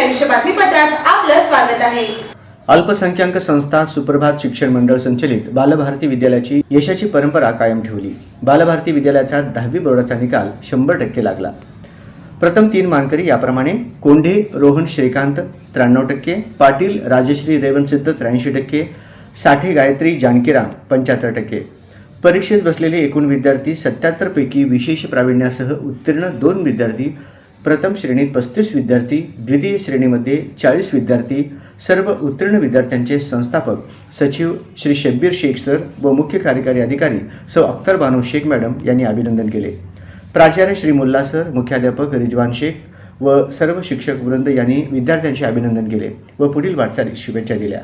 वर्तमानपत्रात आपलं स्वागत आहे. अल्पसंख्याक संस्था सुप्रभात शिक्षण मंडळ संचलित बालभारती विद्यालयाची यशाची परंपरा कायम ठेवली. बालभारती विद्यालयाचा दहावी बोर्डाचा निकाल शंभर टक्के लागला. प्रथम तीन मानकरी याप्रमाणे कोंढे रोहन श्रीकांत त्र्याण्णव टक्के पाटील राजश्री रेवणसिद्ध त्र्याऐंशी टक्के साठे गायत्री जानकीराम पंच्याहत्तर टक्के. परीक्षेस बसलेले एकूण विद्यार्थी सत्याहत्तर पैकी विशेष प्रावीण्यासह उत्तीर्ण दोन विद्यार्थी प्रथम श्रेणीत पस्तीस विद्यार्थी द्वितीय श्रेणीमध्ये चाळीस विद्यार्थी सर्व उत्तीर्ण विद्यार्थ्यांचे संस्थापक सचिव श्री शब्बीर शेख सर व मुख्य कार्यकारी अधिकारी सौ अख्तर बानो शेख मॅडम यांनी अभिनंदन केले. प्राचार्य श्री मुल्ला सर मुख्याध्यापक रिजवान शेख व सर्व शिक्षक वृंद यांनी विद्यार्थ्यांचे अभिनंदन केले व पुढील वाटचालीस शुभेच्छा दिल्या.